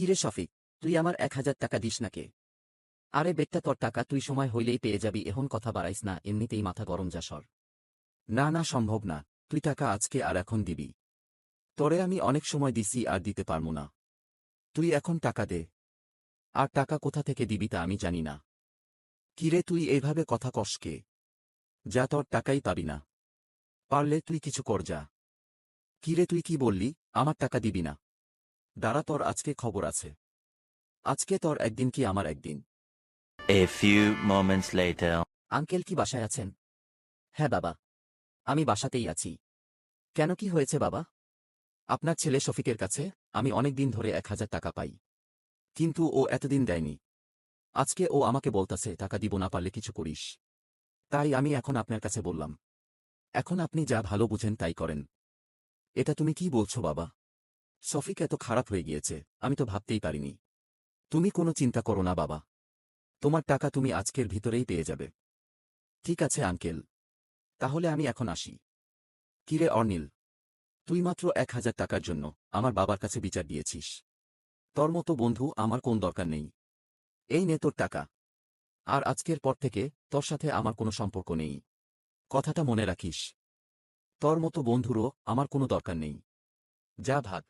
কিরে শফিক, তুই আমার এক হাজার টাকা দিস নাকে আরে বেটটা তোর টাকা তুই সময় হইলেই পেয়ে যাবি, এখন কথা বাড়াইস না, এমনিতেই মাথা গরম যা সর। না না, সম্ভব না, তুই টাকা আজকে আর এখন দিবি। তোরে আমি অনেক সময় দিছি আর দিতে পারমু না। তুই এখন টাকা দে। আর টাকা কোথা থেকে দিবি তা আমি জানি না। কিরে, তুই এইভাবে কথা কষকে যা, তোর টাকাই পাবি না। পারলে তুই কিছু কর যা। কিরে, তুই কি বললি? আমার টাকা দিবি না। দাঁড়া তোর আজকে খবর আছে। আজকে তোর একদিন কি আমার একদিন। A few moments later. Uncle কি বাসায় আছেন? হ্যাঁ বাবা। আমি বাসাতেই আছি। কেন কি হয়েছে বাবা? আপনার ছেলে শফিকের কাছে আমি অনেক দিন ধরে এক হাজার টাকা পাই। কিন্তু ও এতদিন দেয়নি। আজকে ও আমাকে বলতাছে টাকা দিব না পারলে কিছু করিস। তাই আমি এখন আপনার কাছে বললাম। এখন আপনি যা ভালো বুঝেন তাই করেন। এটা তুমি কি বলছো বাবা? শফিক এত খারাপ হয়ে গিয়েছে, আমি তো ভাবতেই পারিনি। তুমি কোনো চিন্তা করো না, বাবা। তোমার টাকা তুমি আজকের ভিতরেই পেয়ে যাবে। ঠিক আছে, আঙ্কেল। তাহলে আমি এখন আসি। কিরে অর্নিল তুই মাত্র এক হাজার টাকার জন্য আমার বাবার কাছে বিচার দিয়েছিস। তোর মতো বন্ধু আমার কোন দরকার নেই। এই নে তোর টাকা। আর আজকের পর থেকে তোর সাথে আমার কোনো সম্পর্ক নেই। কথাটা মনে রাখিস। তোর মতো বন্ধুরও আমার কোনো দরকার নেই। যা ভাগ।